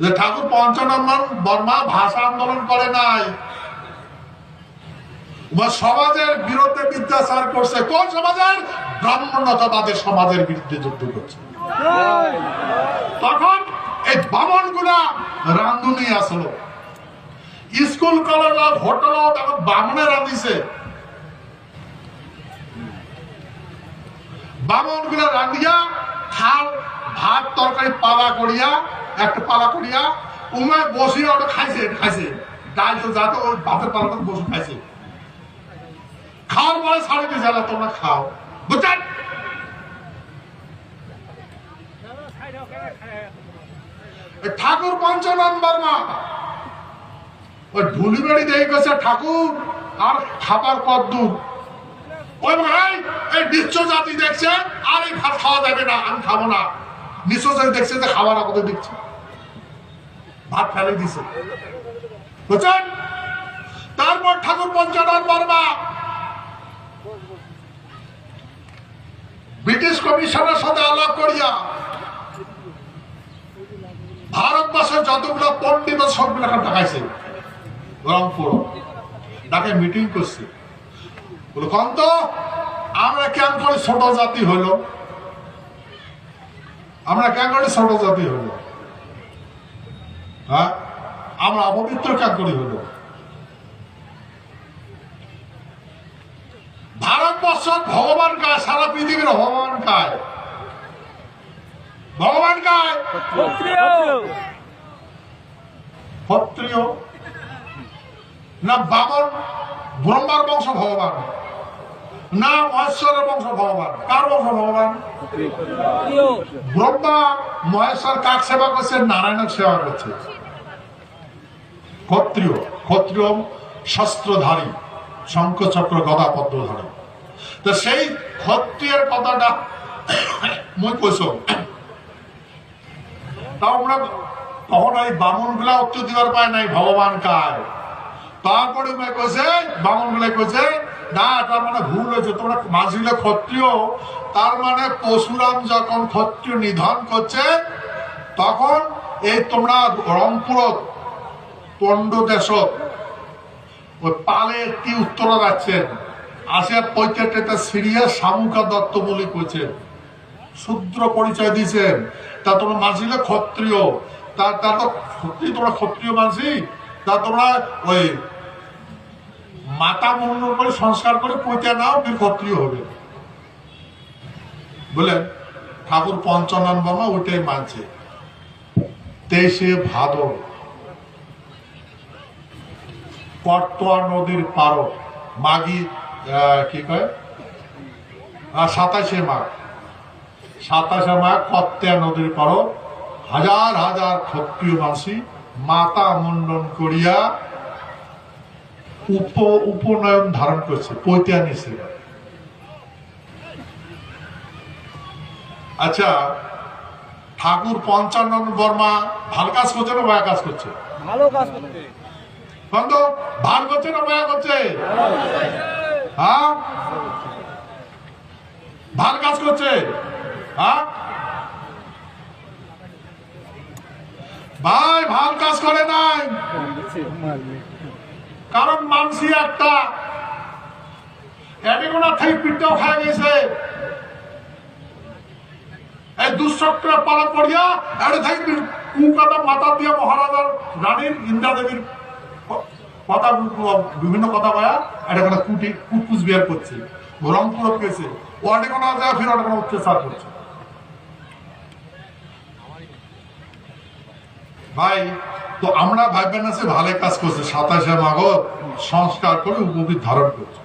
যে ঠাকুর পঞ্চনন্দন বর্মা ভাষা আন্দোলন করে নাই। সমাজের বিরুদ্ধে বিদ্যাচার করছে। কোন সমাজের? ব্রাহ্মণতাবাদের সমাজের বিরুদ্ধে যুদ্ধ করছে। তখন এই বামনগুলা রান্ধুনি আসলো। স্কুল, কলেজ হোটেল তখন বামনে রাঁধিছে। বামনগুলা রাঁধিয়া খাল ভাত, তরকারি পালা করিয়া একটা পালা করিয়া উমায় বসিয়া ওটা খাইছে খাইছে। ডাল তো যাতে ওই ভাতের পালাটা বসে খাইছে। খাওয়ার পরে সাড়ে দিয়ে জ্বালা তোমরা খাও। বুঝছেন? ঠাকুর পঞ্চনন বর্মা ওই ঢুলি বেড়ি দেখে গেছে ঠাকুর, আর খাবার কদ্দুর ওই ভাই এই নিচ্চ জাতি দেখছে, আর এই ভাত খাওয়া যাবে না, আমি খাব না। জাতি দেখছে যে খাবার আমাদের দিচ্ছে। ভাত ফেলে দিছে। বুঝছেন? তারপর ঠাকুর পঞ্চানন বর্মা ব্রিটিশ কমিশনের সাথে আলাপ করিয়া ভারতবর্ষের যতগুলো পণ্ডিত সবগুলো এখন দেখাইছে। রংপুর। তাকে মিটিং করছে। কন্ত, আমরা কেন করে ছোট জাতি হইল আমরা কেন করে ছোট জাতি হইল হ্যাঁ? আমরা অপবিত্র কেন করে হইল ভারতবর্ষ ভগবান কায়, সারা পৃথিবীর ভগবান কায়। ভগবান কায়? না বামন, ব্রহ্মার বংশ ভগবান। না মহেশ্বরের বংশ ভগবান। কার বংশ ভগবান? ব্রহ্মা, মহেশ্বর কাক সেবা করছে, নারায়ণের সেবা করছে। ক্ষত্রিয় ক্ষত্রিয় শস্ত্রধারী চক্র গদা পদ্মধারী। তো সেই ক্ষত্রিয়ের কথাটা মই কৈছো। তাও আমরা তখন ওই বামুনগুলা উত্তর দিবার পায় নাই, ভগবান কায় তারপরে উমে কইছে বামুনগুলা কইছে না, তার মানে ভুল হয়েছে, তোমরা মাঝিলে ক্ষত্রিয়, তার মানে পশুরাম যখন ক্ষত্রিয় নিধন করছে, তখন এই তোমরা রংপুর পণ্ড দেশ ওই পালে কি উত্তর যাচ্ছেন আসিয়া পৈতেটা সিরিয়া শামুকা দত্ত বলে কইছেন শূদ্র পরিচয় দিয়েছেন তা তোমরা মাঝিলে ক্ষত্রিয়? তা তা তো সত্যি তোমরা ক্ষত্রিয় মাঝি? তা তোমরা ওই মাতা মুন্ডন করে সংস্কার করে পৈতে নাও বীর ক্ষত্রিয় হবে। বলেন ঠাকুর পঞ্চানন বর্মা ওইটাই মানছে। তেইশে ভাদর। কট্টোয়া নদীর পার মাগি কি কয়? সাতাশে মাঘ। সাতাশে মাঘ কত্তিয়া নদীর পার হাজার হাজার ক্ষত্রিয় মাসি মাতা মুন্ডন করিয়া উপ, উপনয়ন ধারণ করছে পৈতিয়া নিছে আচ্ছা ঠাকুর পঞ্চানন বর্মা ভালো কাজ করছে না কাজ করছে? ভালো কাজ করতে ভাগ করছে না বয়া করছে ভালো কাজ করছে? হ্যাঁ? ভাই ভালো কাজ করে নাই। কারণ মানসি একটা। এডিগোনা থেকে পিঠটাও খায় গেছে। এই দুঃচক্র পালা পড়িয়া এটা থেকে কুকাটা মাথা দিয়া মহারাজার রানীর ইন্দ্রা দেবীর কথা বিভিন্ন কথা বয়া এটা কোনো কুটি কুকুজ বিয়ার করছে। রংপুর গেছে ওয়ার্ডে কোনো যায় ফির ওটা কোনো অত্যাচার করছে। ভাই, তো আমরা ভাববেন না সে ভালো কাজ করছে। সাতাশে মাঘ সংস্কার করে উপবিদ ধারণ করছে।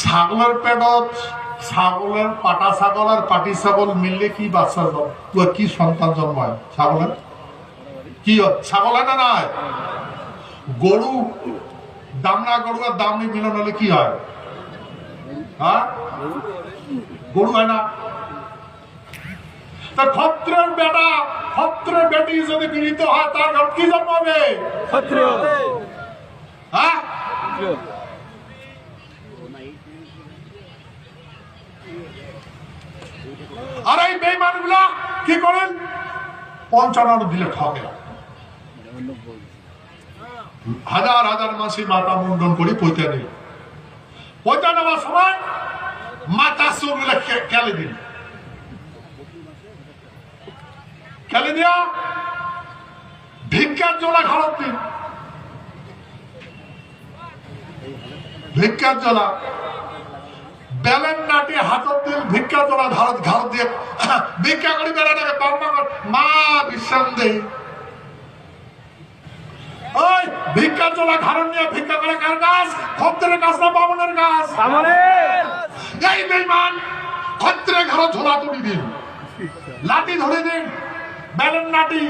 ছাগলের পেটত, ছাগলের পাটা ছাগল আর পাটি ছাগল মিললে কি বাচ্চা কি সন্তান জন্ম হয় ছাগলের? কি? ছাগল হয় না নাই? গরু দামনা গরু আর দামনি মিলন হলে কি হয়? হ্যাঁ? গরু হয় না। তা ক্ষত্রের বেটা ক্ষত্রের বেটি যদি মিলিত হয় তার ঘর কি জন্মাবে ক্ষত্রিয় হ্যাঁ? আর এই বেইমানগুলা কি করেন? পঞ্চান্ন দিলে ঠকে হাজার হাজার মাসি মাথা মুন্ডন করি পৈতা নিল পৈতা নেওয়ার সময় মাথা চুল মিলে কেলে দিন কেলে দিয়া ভিক্ষার জোলা ঘরত দিন ভিক্ষার জোলা বেলেন নাটি হাতত দিল ভিক্ষা জোলা ঘরত ঘরত দিয়ে। ভিক্ষা করি বাম্মা মা, বিশ্রাম দেই। ওই ভিক্ষা চলা ঘাড়ন নিয়ে ভিক্ষা করে কার কাজ? খদ্দের কাজ না বামনের কাজ? এই বেইমান খদ্রে ঘর ঝোলা তুলি দিন। লাঠি ধরে দিন। বেলন নাটি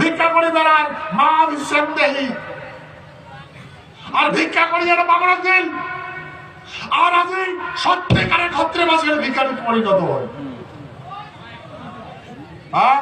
ভিক্ষা করে বেড়ান মা বিশ্রাম দেহি আর ভিক্ষা করি যেন বামনের দিন। আর আজি সত্যিকারে খদ্রে মাসের ভিক্ষাটি পরিণত হয়। হ্যাঁ?